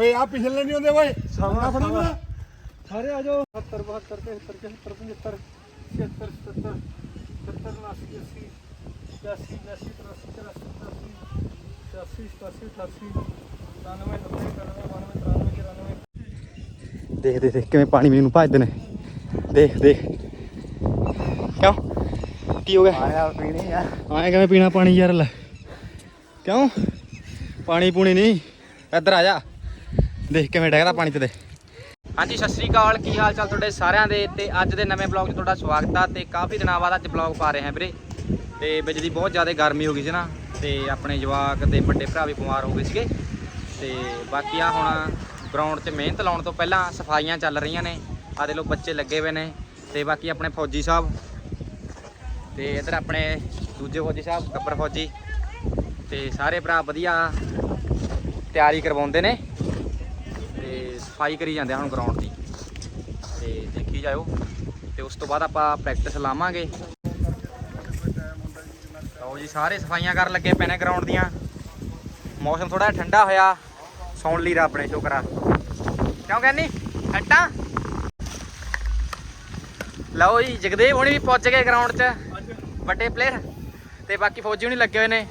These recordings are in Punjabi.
ਓਏ ਆ ਪਿਛਲੇ ਨਹੀਂ ਹੁੰਦੇ ਓਏ। ਸਾਹਮਣਾ ਫੜੀ ਮੇਰਾ ਸਾਰੇ ਆ ਜਾਓ। 70 72 73 74 75 76 77 77 79 80 85 86 83 84 85 88 99 90 91 92 ਦੇਖ ਦੇਖ ਦੇਖ ਕਿਵੇਂ ਪਾਣੀ ਮੈਨੂੰ ਭੱਜਦੇ ਨੇ। ਦੇਖ ਦੇਖ। ਕਿਉਂ? ਕੀ ਹੋ ਗਿਆ? ਆਇਆ ਪੀਣੀ ਆ। ਆਏ ਕਿਵੇਂ ਪੀਣਾ ਪਾਣੀ ਯਾਰ ਲੈ। ਕਿਉਂ? ਪਾਣੀ ਪੂਣੀ ਨਹੀਂ। ਇੱਧਰ ਆ ਜਾ। ਦੇਖ ਕਿਵੇਂ ਡੈਗਦਾ ਪਾਣੀ ਤੇ ਦੇ ਹਾਂਜੀ, ਸਤਿ ਸ੍ਰੀ ਅਕਾਲ। ਕੀ ਹਾਲ ਚਾਲ ਤੁਹਾਡੇ ਸਾਰਿਆਂ ਦੇ? ਤੇ ਅੱਜ ਦੇ ਨਵੇਂ ਬਲੌਗ 'ਚ ਤੁਹਾਡਾ ਸਵਾਗਤ ਆ ਤੇ ਕਾਫੀ ਦਿਨਾਂ ਬਾਅਦ ਅੱਜ ਬਲੌਗ ਪਾ ਰਹੇ ਹਾਂ ਵੀਰੇ। ਤੇ ਬਿਜਲੀ ਬਹੁਤ ਜ਼ਿਆਦਾ ਗਰਮੀ ਹੋ ਗਈ ਸੀ ਨਾ, ਤੇ ਆਪਣੇ ਜਵਾਕ ਦੇ ਵੱਡੇ ਭਰਾ ਵੀ ਬਿਮਾਰ ਹੋ ਗਏ ਸੀਗੇ। ਤੇ ਬਾਕੀ ਆ ਹੁਣ ਗਰਾਊਂਡ 'ਚ ਮਿਹਨਤ ਲਾਉਣ ਤੋਂ ਪਹਿਲਾਂ ਸਫਾਈਆਂ ਚੱਲ ਰਹੀਆਂ ਨੇ। ਆ ਦੇ ਲੋ ਬੱਚੇ ਲੱਗੇ ਹੋਏ ਨੇ। ਤੇ ਬਾਕੀ ਆਪਣੇ ਫੌਜੀ ਸਾਹਿਬ। ਤੇ ਇੱਧਰ ਆਪਣੇ ਦੂਜੇ ਫੌਜੀ ਸਾਹਿਬ, ਗੱਬਰ ਫੌਜੀ। ਤੇ ਸਾਰੇ ਭਰਾ ਵਧੀਆ ਤਿਆਰੀ ਕਰਵਾਉਂਦੇ ਨੇ। ਸਫ਼ਾਈ ਕਰੀ ਜਾਂਦੇ ਹੁਣ ਗਰਾਊਂਡ ਦੀ। ਤੇ ਦੇਖੀ ਜਾਇਓ। ਤੇ ਉਸ ਤੋਂ ਬਾਅਦ ਆਪਾਂ ਪ੍ਰੈਕਟਿਸ ਲਾਵਾਂਗੇ। ਲਓ ਜੀ, ਸਾਰੇ ਸਫਾਈਆਂ ਕਰਨ ਲੱਗੇ ਪਏ ਨੇ ਗਰਾਊਂਡ ਦੀਆਂ। ਮੌਸਮ ਥੋੜਾ ਠੰਡਾ ਹੋਇਆ। ਸੌਣ ਲਈ ਰੱਬ ਨੇ ਸ਼ੁਕਰ ਕਿਉਂ ਕਹਿੰਨੀ ਹੱਟਾਂ ਲਓ ਜੀ, ਜਗਦੇਵ ਹੁਣੀ ਵੀ ਪਹੁੰਚ ਗਏ ਗਰਾਊਂਡ 'ਚ। ਵੱਡੇ ਪਲੇਅਰ ਤੇ ਬਾਕੀ ਫੌਜੀ ਹੁਣੀ ਲੱਗੇ ਹੋਏ ਨੇ।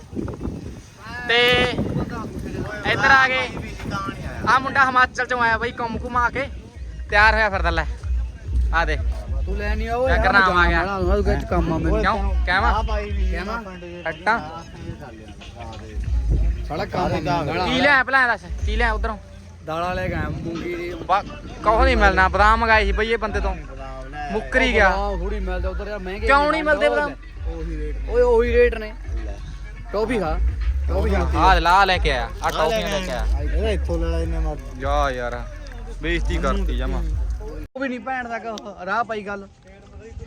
ਤੇ ਇੱਧਰ ਆ ਗਏ। ਆ ਮੁੰਡਾ ਹਿਮਾਚਲ ਚੋਂ ਆਇਆ ਬਈ ਘੁੰਮ ਘੁਮਾ ਕੇ ਤਿਆਰ ਹੋਇਆ ਫਿਰਦਾ ਲੈ ਆ ਦੇ। ਤੂੰ ਲੈ ਨਹੀਂ ਆਓ ਗੁਰਨਾਮ ਆ ਗਿਆ। ਉਹ ਵਿੱਚ ਕੰਮ ਆ ਮੈਨੂੰ ਕਿਉਂ? ਕਹਿਵਾ? ਕਹਿਣਾ ਹੱਟਾਂ ਸਾਲਾ ਕੰਮ ਆ ਕੀ ਲਿਆ ਭਲਾ ਦੱਸ ਕੀ ਲਿਆ ਉਧਰੋਂ? ਦਾਲਾਂ ਲੈ ਆਇਆ ਮੂੰਗੀ ਦੀ। ਕਹੋ ਨਹੀਂ ਮਿਲਣਾ ਬਦਾਮ ਮੰਗਾਏ ਸੀ ਬਈ ਇਹ ਬੰਦੇ ਤੋਂ। ਮੁੱਕਰੀ ਗਿਆ। ਥੋੜੀ ਮਿਲਦੇ ਉਧਰ ਯਾਰ ਮਹਿੰਗੇ ਕਿਉਂ ਨਹੀਂ ਮਿਲਦੇ ਬਦਾਮ? ਉਹੀ ਰੇਟ ਓਏ ਉਹੀ ਰੇਟ ਨੇ। ਟੋਪੀ ਖਾ। ਟੋਪੀ ਖਾ ਆ। ਲਾ ਲੈ ਕੇ ਆਇਆ। ਆ ਟੌਫੀਆਂ ਲੈ। ਕੇ ਆਇਆ। ਇਹਦਾ ਇੱਥੋਂ ਲੈ ਲੈ ਇਹਨੇ ਮਰ ਜਾ ਯਾਰ ਬੇਇੱਜ਼ਤੀ ਕਰਤੀ ਜਮਾ ਉਹ ਵੀ ਨਹੀਂ ਭੈਣ ਦਾ ਰਾਹ ਪਾਈ ਗੱਲ।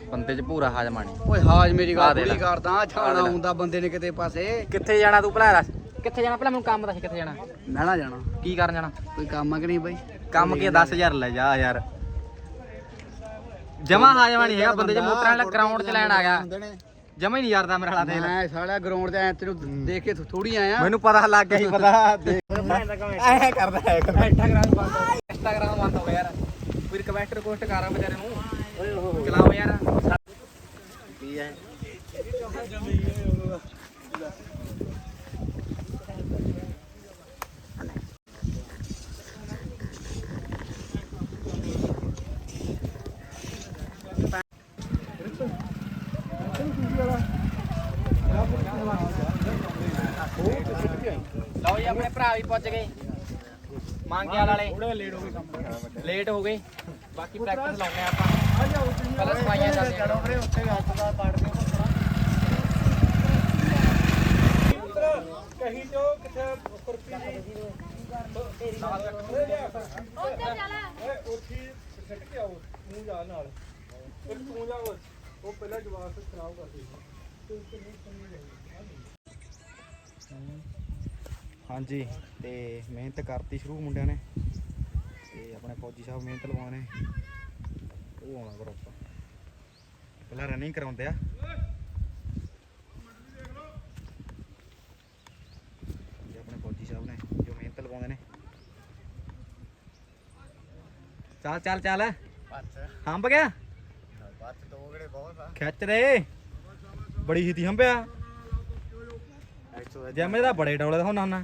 ਬੰਦੇ 'ਚ ਪੂਰਾ ਹਾਜ਼ਮਾ ਨਹੀਂ ਓਏ ਹਾਜ ਮੇਰੀ ਆ ਗੱਲ ਦੇ ਲੈ। ਪੂਰੀ ਕਰਦਾ ਆ ਲੈ। ਹੁੰਦਾ ਬੰਦੇ ਨੇ ਕਿਤੇ ਪਾਸੇ। ਕਿੱਥੇ ਜਾਣਾ ਤੂੰ ਭਲਾ ਕਿੱਥੇ ਜਾਣਾ? ਪਹਿਲਾਂ ਮੈਨੂੰ ਕੰਮ ਦੱਸ ਕਿੱਥੇ ਜਾਣਾ? ਮੈਂ ਨਾ ਜਾਣਾ। ਕੀ ਕਰਨ ਜਾਣਾ? ਕੋਈ ਕੰਮ ਆ ਕਿ ਨਹੀਂ ਬਾਈ? ਕੰਮ ਕੀ 10000 ਲੈ। ਜਾ ਯਾਰ। ਜਮਾ ਹਾਜ਼ਮਾ ਨਹੀਂ ਹੈਗਾ ਬੰਦੇ 'ਚ ਮੋਟਰਾਂ ਵਾਲਾ ਗਰਾਊਂਡ 'ਚ ਲੈਣ ਆ ਗਿਆ। ਜਮਾ ਹੀ ਨਹੀਂ ਯਾਰਦਾ ਮੇਰੇ ਵਾਲਾ ਦੇ ਲੈ ਮੈਂ ਸਾਲਿਆ ਗਰਾਊਂਡ ਤੇ ਐ ਤੈਨੂੰ ਦੇਖ ਕੇ ਥੋੜੀ ਆਇਆ। ਮੈਨੂੰ ਪਤਾ ਲੱਗ ਗਿਆ ਸੀ ਪਤਾ। ਐ ਕਰਦਾ ਹੈ ਇੰਸਟਾਗ੍ਰਾਮ ਬੰਦ ਇੰਸਟਾਗ੍ਰਾਮ ਬੰਦ ਹੋ ਗਿਆ ਯਾਰ। ਫਿਰ ਕਮੈਂਟ ਰਿਕਵੈਸਟ ਕਰਾਂ ਵਿਚਾਰੇ ਨੂੰ। ਚਲਾਓ ਯਾਰ। ਕੀ ਹੈ? ਪਹੁੰਚ ਗਏ। ਮੰਗਿਆ ਵਾਲੇ। ਥੋੜਾ ਲੇਟ ਹੋ ਗਏ ਕੰਮ ਲੇਟ ਹੋ ਗਏ। ਬਾਕੀ ਪ੍ਰੈਕਟਿਸ ਲਾਉਂਦੇ ਆ ਆਪਾਂ ਪਹਿਲਾਂ ਸਫਾਈਆਂ ਚੱਲਦੀਆਂ ਚੜੋ ਵੀਰੇ ਉੱਥੇ ਹੱਥ ਦਾ ਪਾੜ ਦੇ ਕਹੀ ਜੋ। ਕਿੱਥੇ ਕੁਰਪੀ ਦੀ ਓਏ ਉੱਥੀ ਛੱਡ ਕੇ ਆਓ ਮੂੰਹ ਜਾ ਨਾਲ। ਫਿਰ ਤੂੰ ਜਾ ਉਹ ਪਹਿਲਾਂ ਜਵਾਬ ਤੇ ਖਰਾਬ ਕਰ ਦੇ ਹਾਂਜੀ ਤੇ ਮਿਹਨਤ ਕਰਤੀ ਸ਼ੁਰੂ ਮੁੰਡਿਆਂ ਨੇ। ਤੇ ਆਪਣੇ ਫੌਜੀ ਸਾਹਿਬ ਮਿਹਨਤ ਲਵਾਉਣੇ। ਉਹ ਆਉਣਾ ਕਰੋ ਆਪਾਂ। ਪਹਿਲਾਂ ਰਨਿੰਗ ਕਰਾਉਂਦੇ ਆ। ਇਹ ਆਪਣੇ ਫੌਜੀ ਸਾਹਿਬ ਨੇ ਜੋ ਮਿਹਨਤ ਲਵਾਉਂਦੇ ਨੇ। ਚੱਲ ਚੱਲ ਚੱਲ। ਹੰਬ ਗਿਆ? ਬੱਤ ਦੋ ਗੜੇ ਬਹੁਤ ਆ। ਖਿੱਚ ਦੇ। ਬੜੀ ਹੀਤੀ ਹੰਬਿਆ। ਜੰਮੇ ਦਾ ਬੜੇ ਡੌਲੇ ਦਾ ਹੁੰਦਾ ਹੁੰਦਾ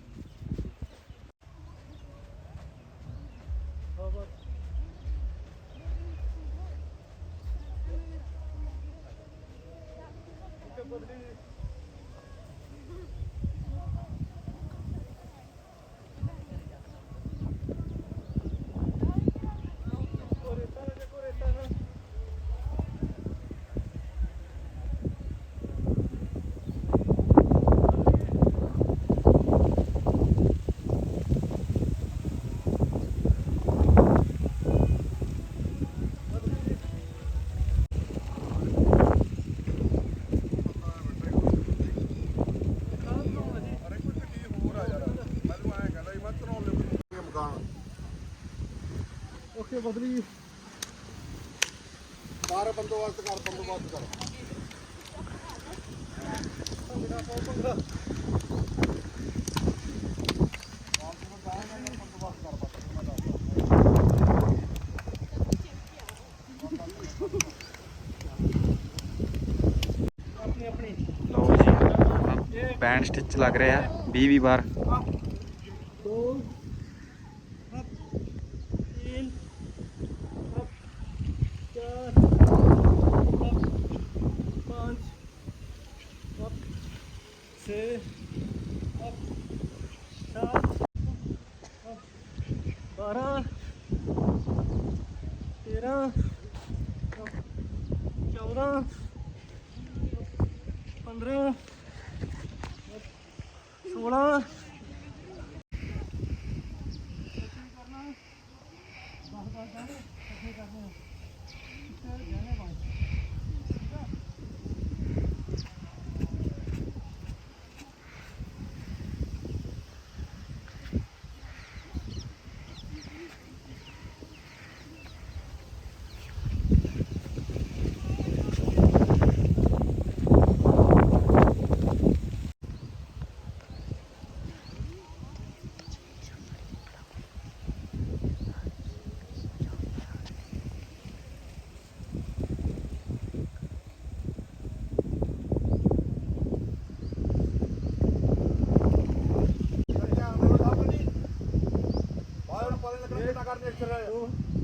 सारा बंदोबस्त कर बंदोबस्त कर। बैंड स्टिच लग रहे हैं भी बार। trzy, hop, siad, hop, para. ਕਰਨੇ ਚਲੇ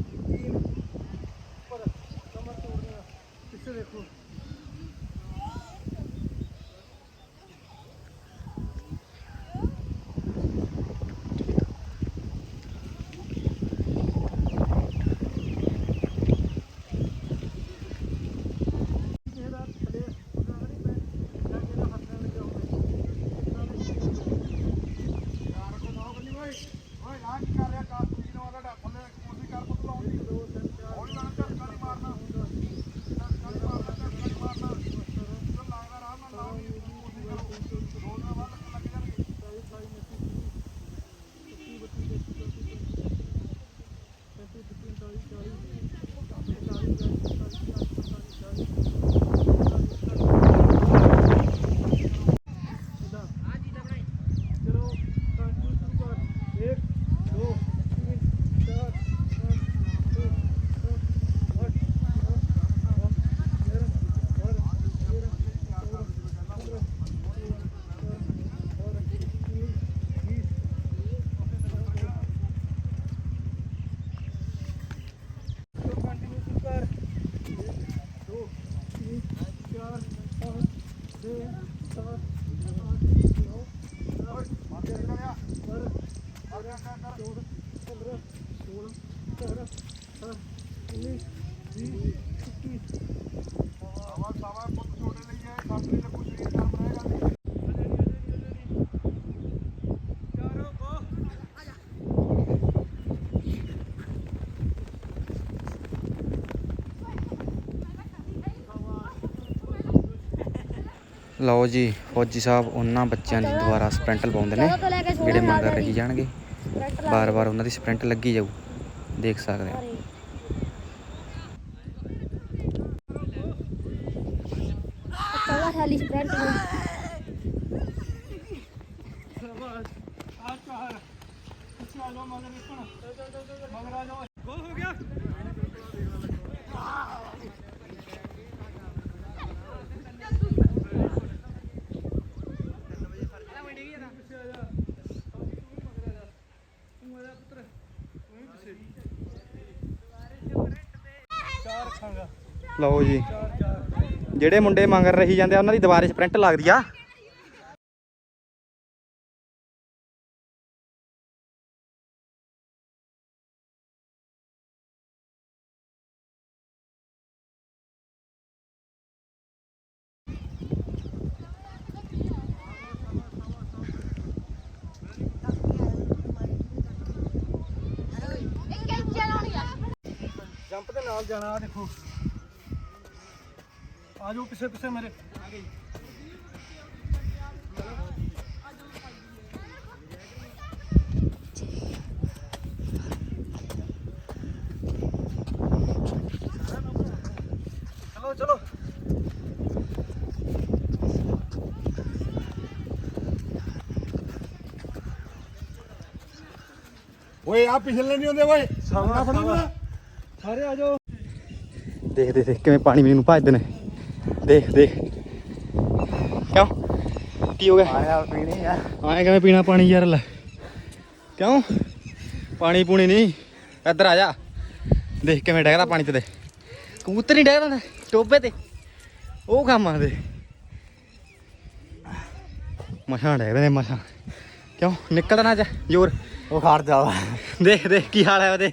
ਲਓ ਜੀ ਫੌਜੀ ਸਾਹਿਬ ਉਹਨਾਂ ਬੱਚਿਆਂ ਦੀ ਦੁਬਾਰਾ ਸਪ੍ਰਿੰਟ ਲਵਾਉਂਦੇ ਨੇ। ਜਿਹੜੇ ਮਗਰ ਰਹੀ ਜਾਣਗੇ। ਬਾਰ-ਬਾਰ ਉਹਨਾਂ ਦੀ ਸਪ੍ਰਿੰਟ ਲੱਗੀ ਜਾਊ। ਦੇਖ ਸਕਦੇ ਹੋ। ਲਓ ਜੀ। ਜਿਹੜੇ ਮੁੰਡੇ ਮੰਗ ਰਹੀ ਜਾਂਦੇ ਆ ਉਹਨਾਂ ਦੀ ਦੁਬਾਰੇ ਸਪ੍ਰਿੰਟ ਲੱਗਦੀ ਆ। ਡੰਪ ਦੇ ਨਾਲ ਜਾਣਾ ਆ ਦੇਖੋ। ਆ ਜਾਓ ਪਿੱਛੇ ਪਿੱਛੇ ਮੇਰੇ। ਆ ਗਈ ਚਲੋ ਚਲੋ। ਓਏ ਆ ਪਿਛਲੇ ਨਹੀਂ ਹੁੰਦੇ ਓਏ। ਸਾਹਮਣਾ ਫੜੀ। ਸਾਰੇ ਆ ਜਾਓ। ਦੇਖ ਦੇ ਦੇਖ ਕਿਵੇਂ ਪਾਣੀ ਮੈਨੂੰ ਭੱਜਦੇ ਨੇ। ਦੇਖ ਦੇਖ। ਕਿਉਂ? ਕੀ ਹੋ ਗਿਆ? ਆਇਆ ਪੀਣੀ ਆ। ਆਇਆ ਕਿਵੇਂ ਪੀਣਾ ਪਾਣੀ ਯਾਰ ਲੈ। ਕਿਉਂ? ਪਾਣੀ ਪੂਣੀ ਨਹੀਂ। ਇੱਧਰ ਆ ਜਾ। ਦੇਖ ਕਿਵੇਂ ਡੈਗਦਾ ਪਾਣੀ ਤੇ ਦੇ ਕਬੂਤਰ ਨਹੀਂ ਡੈਗਦਾ ਟੋਬੇ ਤੇ। ਉਹ ਕੰਮ ਆ ਦੇ ਮਸ਼ਾਂ ਡੈਗਦੇ ਨੇ ਮਸ਼ਾਂ ਕਿਉਂ? ਨਿਕਲਦਾ ਨਾ ਜਾ ਜ਼ੋਰ। ਉਹ ਖਾਰ ਜਾ। ਦੇਖ ਦੇਖ ਕੀ ਹਾਲ ਹੈ ਉਹਦੇ।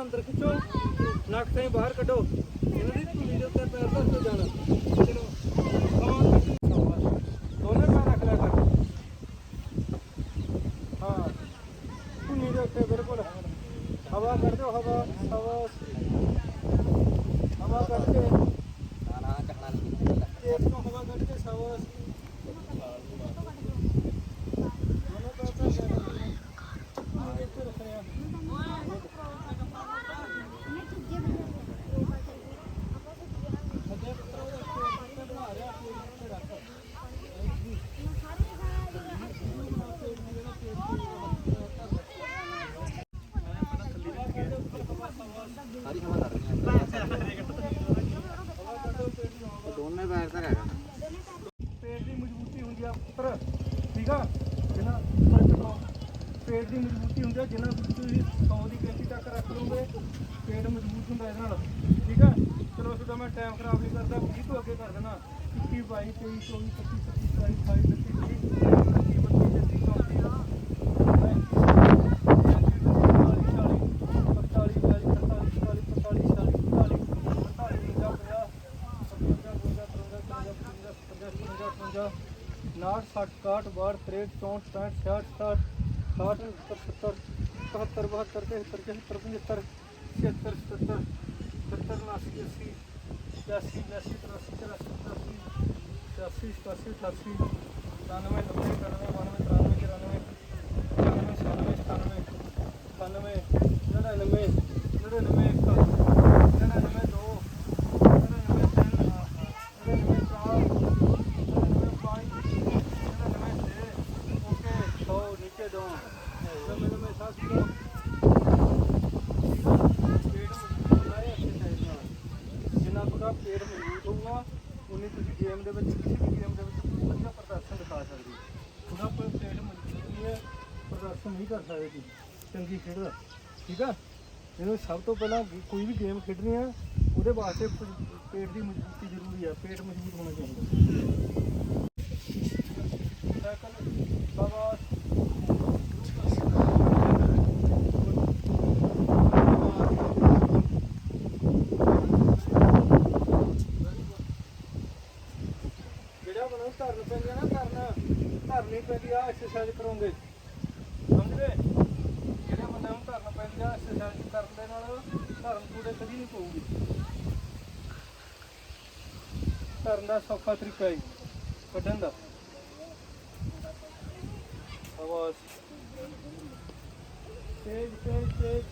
ਬਾਹਾਂ ਅੰਦਰ ਖਿੱਚੋ। ਨੱਕ ਤੋਂ ਬਾਹਰ ਕੱਢੋ। ਇਹਨਾਂ ਦੀ ਧੂੜੀ ਦੇ ਉੱਤੇ ਪੈਰ ਧਰ ਕੇ ਜਾਣਾ। ਚਲੋ ਬਾਹਾਂ ਨਾਟ 60 61 ਬਾਰ 63 64 65 66 67 68 70 72 73 75 76 77 77 79 80 81 82 83 84 86 87 98 99 99 ਖੇਡਦਾ। ਠੀਕ ਆ? ਇਹਨੂੰ ਸਭ ਤੋਂ ਪਹਿਲਾਂ ਕੋਈ ਵੀ ਗੇਮ ਖੇਡਣੀ ਆ, ਉਹਦੇ ਵਾਸਤੇ ਪੇਟ ਦੀ ਮਜ਼ਬੂਤੀ ਜ਼ਰੂਰੀ ਆ, ਪੇਟ ਮਜ਼ਬੂਤ ਹੋਣਾ ਚਾਹੀਦਾ। ਧਰਨ ਦਾ ਸੌਖਾ ਤਰੀਕਾ ਹੈ ਕੱਢਣ ਦਾ। ਆਵਾਜ਼। ਤੇਜ਼ ਤੇਜ਼ ਤੇਜ਼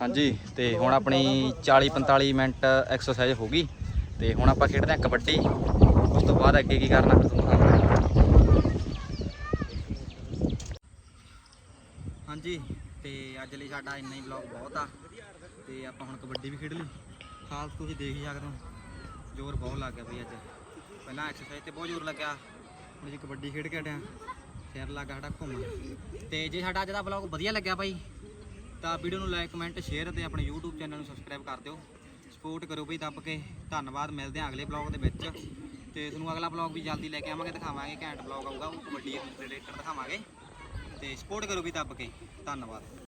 ਹਾਂਜੀ, ਤੇ ਹੁਣ ਆਪਣੀ 40 45 ਮਿੰਟ ਐਕਸਰਸਾਈਜ਼ ਹੋ ਗਈ। ਤੇ ਹੁਣ ਆਪਾਂ ਖੇਡਦੇ ਹਾਂ ਕਬੱਡੀ। ਉਸ ਤੋਂ ਬਾਅਦ ਅੱਗੇ ਕੀ ਕਰਨਾ? ਫਿਰ ਤੁਹਾਨੂੰ ਹਾਂਜੀ, ਤੇ ਅੱਜ ਲਈ ਸਾਡਾ ਇੰਨਾ ਹੀ ਵਲੌਗ ਬਹੁਤ ਆ। ਤੇ ਆਪਾਂ ਹੁਣ ਕਬੱਡੀ ਵੀ ਖੇਡ ਲਈ। ਹਾਲ ਤੁਸੀਂ ਦੇਖ ਹੀ ਸਕਦੇ ਹੋ। ਜ਼ੋਰ ਬਹੁਤ ਲੱਗ ਗਿਆ ਬਈ ਅੱਜ। ਪਹਿਲਾਂ ਐਕਸਰਸਾਈਜ਼ ਤੇ ਬਹੁਤ ਜ਼ੋਰ ਲੱਗਿਆ। ਹੁਣ ਜੀ ਕਬੱਡੀ ਖੇਡ ਕੇ ਹਟਿਆ, ਸਿਰ ਲੱਗਾ ਸਾਡਾ ਘੁੰਮਣ। ਤੇ ਜੇ ਸਾਡਾ ਅੱਜ ਦਾ ਵਲੌਗ ਵਧੀਆ ਲੱਗਿਆ ਬਾਈ, ਤਾਂ ਵੀਡੀਓ ਨੂੰ ਲਾਈਕ ਕਮੈਂਟ ਸ਼ੇਅਰ ਅਤੇ ਆਪਣੇ YouTube ਚੈਨਲ ਨੂੰ ਸਬਸਕ੍ਰਾਈਬ ਕਰ ਦਿਓ। ਸਪੋਰਟ ਕਰੋ ਬਈ ਦੱਬ ਕੇ। ਧੰਨਵਾਦ, ਮਿਲਦੇ ਹਾਂ ਅਗਲੇ ਵਲੌਗ ਦੇ ਵਿੱਚ। ਤੇ ਤੁਹਾਨੂੰ ਅਗਲਾ ਵਲੌਗ ਵੀ ਜਲਦੀ ਲੈ ਕੇ ਆਵਾਂਗੇ, ਦਿਖਾਵਾਂਗੇ, ਘੈਂਟ ਵਲੌਗ ਆਊਗਾ, ਉਹ ਕਬੱਡੀ ਰਿਲੇਟਡ ਦਿਖਾਵਾਂਗੇ। ਤੇ ਸਪੋਰਟ ਕਰੋ ਵੀ ਦੱਬ ਕੇ। ਧੰਨਵਾਦ।